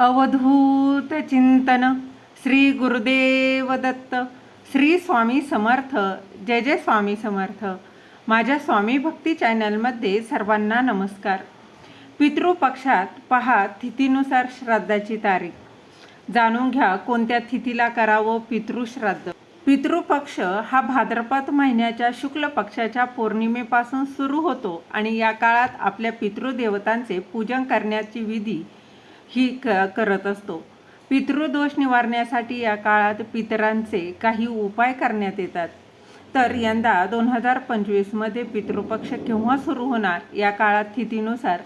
अवधूत चिंतन श्री गुरुदेव दत्त श्री स्वामी समर्थ जय जय स्वामी समर्थ. माझ्या स्वामी भक्ती चॅनलमध्ये सर्वांना नमस्कार. पितृपक्षात पहा तिथीनुसार श्राद्धाची तारीख. जाणून घ्या कोणत्या तिथीला करावं पितृश्राद्ध. पितृपक्ष हा भाद्रपद महिन्याच्या शुक्ल पक्षाच्या पौर्णिमेपासून सुरू होतो आणि या काळात आपल्या पितृदेवतांचे पूजन करण्याची विधी ही क करत असतो. पितृदोष निवारण्यासाठी या काळात पितरांचे काही उपाय करण्यात येतात. तर यंदा दोन हजार पंचवीसमध्ये पितृपक्ष केव्हा सुरू होणार या काळात तिथीनुसार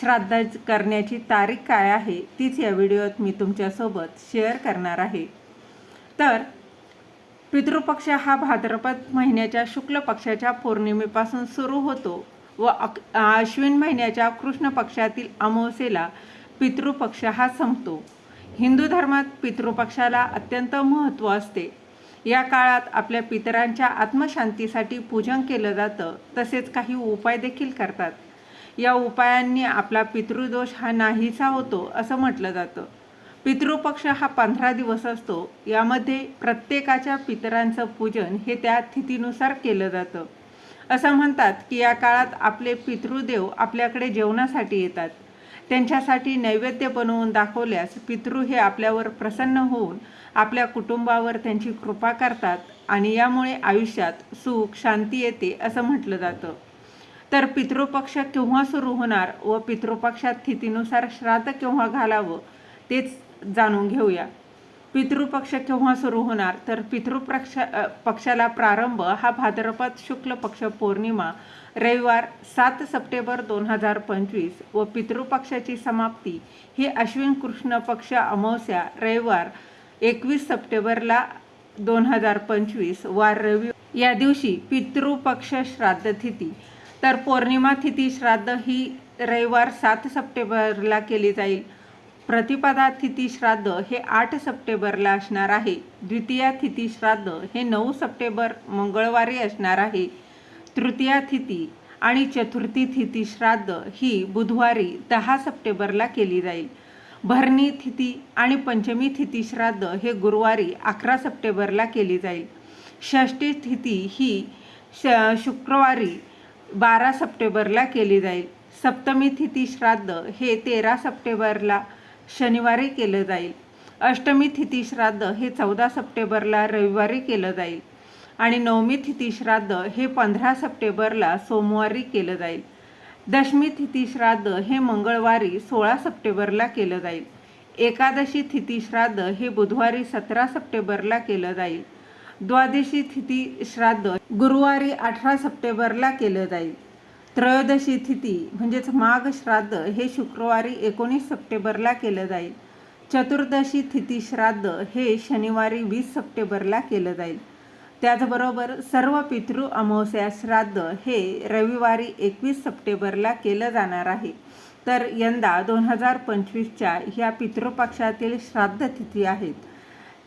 श्राद्ध करण्याची तारीख काय आहे तीच या व्हिडिओत मी तुमच्यासोबत शेअर करणार आहे. तर पितृपक्ष हा भाद्रपद महिन्याच्या शुक्ल पक्षाच्या पौर्णिमेपासून सुरू होतो व अक अश्विन महिन्याच्या कृष्ण पक्षातील अमावस्येला पितृपक्ष हा संपतो. हिंदू धर्मात पितृपक्षाला अत्यंत महत्त्व असते. या काळात आपल्या पितरांच्या आत्मशांतीसाठी पूजन केलं जातं तसेच काही उपाय देखील करतात. या उपायांनी आपला पितृदोष हा नाहीसा होतो असं म्हटलं जातं. पितृपक्ष हा पंधरा दिवस असतो. यामध्ये प्रत्येकाच्या पितरांचं पूजन हे त्या तिथीनुसार केलं जातं. असं म्हणतात की या काळात आपले पितृदेव आपल्याकडे जेवणासाठी येतात. त्यांच्यासाठी नैवेद्य बनवून दाखवल्यास पितृ हे आपल्यावर प्रसन्न होऊन आपल्या कुटुंबावर त्यांची कृपा करतात आणि यामुळे आयुष्यात सुख शांती येते असं म्हटलं जातं. तर पितृपक्ष केव्हा सुरू होणार व पितृपक्षात तिथीनुसार श्राद्ध केव्हा घालावं तेच जाणून घेऊया. पितृपक्ष केव्हा सुरू होणार? तर पितृपक्ष पक्षाला प्रारंभ हा भाद्रपद शुक्ल पक्ष पौर्णिमा रविवार सात सप्टेंबर दोन हजार पंचवीस व पितृपक्षाची समाप्ती ही अश्विन कृष्ण पक्ष अमावस्या रविवार एकवीस सप्टेंबरला दोन हजार पंचवीस वार रवि या दिवशी पितृपक्ष श्राद्ध तिथी. तर पौर्णिमा तिथी श्राद्ध ही रविवार सात सप्टेंबरला केली जाईल. प्रतिपदा तिथी श्राद्ध हे आठ सप्टेंबरला असणार आहे. द्वितीया तिथी श्राद्ध हे नऊ सप्टेंबर मंगळवारी असणार आहे. तृतीया तिथी आणि चतुर्थी तिथी श्राद्ध ही बुधवारी दहा सप्टेंबरला केली जाईल. भरणी तिथी आणि पंचमी तिथी श्राद्ध हे गुरुवारी अकरा सप्टेंबरला केली जाईल. षष्ठी तिथी ही श शुक्रवारी बारा सप्टेंबरला केली जाईल. सप्तमी तिथी श्राद्ध हे तेरा सप्टेंबरला शनिवारी केलं जाईल. अष्टमी तिथी श्राद्ध हे चौदा सप्टेंबरला रविवारी केलं जाईल आणि नवमी तिथी श्राद्ध हे पंधरा सप्टेंबरला सोमवारी केलं जाईल. दशमी तिथी श्राद्ध हे मंगळवारी सोळा सप्टेंबरला केलं जाईल. एकादशी तिथी श्राद्ध हे बुधवारी सतरा सप्टेंबरला केलं जाईल. द्वादशी तिथी श्राद्ध गुरुवारी अठरा सप्टेंबरला केलं जाईल. त्रयोदशी तिथी म्हणजेच माघ श्राद्ध हे शुक्रवारी एकोणीस सप्टेंबरला केलं जाईल. चतुर्दशी तिथी श्राद्ध हे शनिवारी वीस सप्टेंबरला केलं जाईल. त्याचबरोबर सर्व पितृ अमावस्या श्राद्ध हे रविवारी एकवीस सप्टेंबरला केलं जाणार आहे. तर यंदा दोन हजार पंचवीसच्या ह्या पितृपक्षातील श्राद्ध तिथी आहेत.